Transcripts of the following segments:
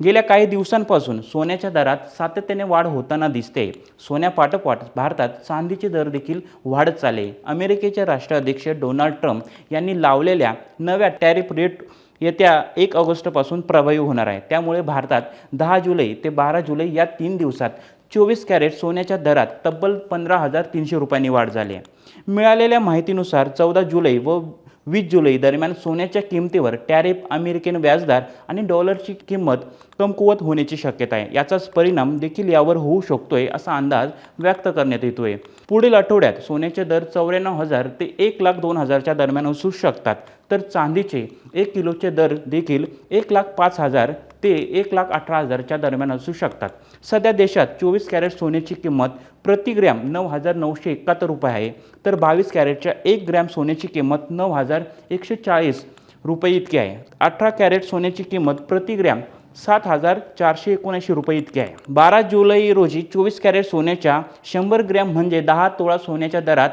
गेल्या काही दिवसांपासून सोन्याच्या दरात सातत्याने वाढ होताना दिसते. सोन्यापाठोपाठ भारतात चांदीचे दर देखील वाढत चालले. अमेरिकेचे राष्ट्राध्यक्ष डोनाल्ड ट्रम्प यांनी लावलेल्या नव्या टॅरिफ रेट येत्या एक ऑगस्टपासून प्रभावी होणार आहे. त्यामुळे भारतात दहा जुलै ते बारा जुलै या तीन दिवसात चोवीस कॅरेट सोन्याच्या दरात तब्बल पंधरा हजार तीनशे रुपयांनी वाढ झाली आहे. मिळालेल्या माहितीनुसार चौदा जुलै व वीस जुलै दरम्यान सोन्याच्या किमतीवर टॅरिफ अमेरिकन व्याजदर आणि डॉलरची किंमत कमकुवत होण्याची शक्यता आहे. याचाच परिणाम देखील यावर होऊ शकतोय असा अंदाज व्यक्त करण्यात येतोय. पुढील आठवड्यात सोन्याचे दर चौऱ्याण्णव हजार ते एक लाख दोन हजारच्या दरम्यान असू शकतात. तर चांदीचे एक किलोचे दर देखील एक लाख पाच हजार ते एक लाख अठरा हजारच्या दरम्यान असू शकतात. सध्या देशात चोवीस कॅरेट सोन्याची किंमत प्रति ग्रॅम नऊ हजार नऊशे एकाहत्तर रुपये आहे. तर बावीस कॅरेटच्या एक ग्रॅम सोन्याची किंमत नऊ हजार एकशे चाळीस रुपये इतकी आहे. अठरा कॅरेट सोन्याची किंमत प्रति ग्रॅम सात हजार चारशे एकोणऐंशी रुपये इतकी आहे. बारा जुलै रोजी चोवीस कॅरेट सोन्याच्या शंभर ग्रॅम म्हणजे दहा तोळा सोन्याच्या दरात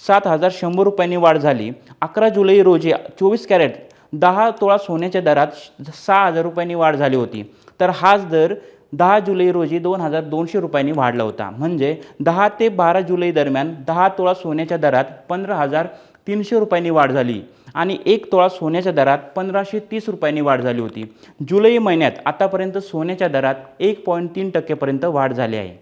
सात हजार शंभर रुपयांनी वाढ झाली. अकरा जुलै रोजी चोवीस कॅरेट दहा तोळा सोन्याच्या दरात सहा हजार रुपयांनी वाढ झाली होती. तर हाच दर दहा जुलै रोजी दोन हजार दोनशे रुपयांनी वाढला होता. म्हणजे दहा ते बारा जुलै दरम्यान दहा तोळा सोन्याच्या दरात पंधरा हजार तीनशे रुपयांनी वाढ झाली आणि एक तोळा सोन्याच्या दरात पंधराशे तीस रुपयांनी वाढ झाली होती. जुलै महिन्यात आतापर्यंत सोन्याच्या दरात एक पॉईंट तीन टक्केपर्यंत वाढ झाली आहे.